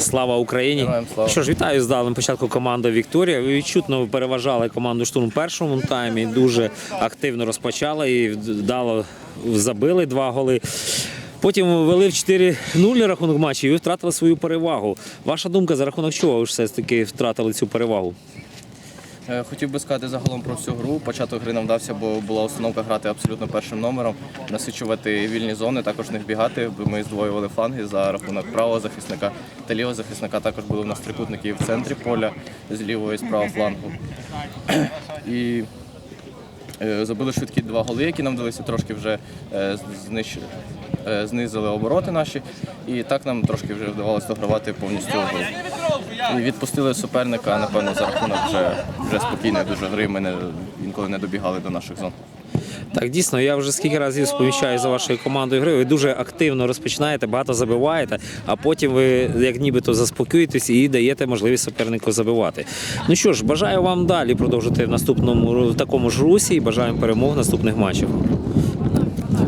Слава Україні! Героям слава. Що ж, вітаю з даним початку команди Вікторія. Ви відчутно переважали команду штурм в першому таймі. Дуже активно розпочали і вдало забили два голи. Потім вели в 4-0 рахунок матчу і ви втратили свою перевагу. Ваша думка, за рахунок чого ви ж все ж таки втратили цю перевагу? Е, Хотів би сказати загалом про всю гру. Початок гри нам вдався, бо була установка грати абсолютно першим номером, насичувати вільні зони, також не вбігати. Ми здвоювали фланги за рахунок правого захисника та лівого захисника. Також були в нас трикутники в центрі поля з лівого і з правого флангу. І забили швидкі два голи, які нам вдалися трошки вже е, знищ- е, знизили обороти наші. І так нам трошки вже вдавалося догравати повністю гру. І відпустили суперника, напевно, за рахунок вже, вже спокійної дуже гри. Ми не, інколи не добігали до наших зон. Так, дійсно, я вже скільки разів сповіщаю за вашою командою гри. Ви дуже активно розпочинаєте, багато забиваєте, а потім ви як нібито заспокоїтесь і даєте можливість супернику забивати. Ну що ж, бажаю вам далі продовжити в наступному в такому ж русі і бажаємо перемог наступних матчах.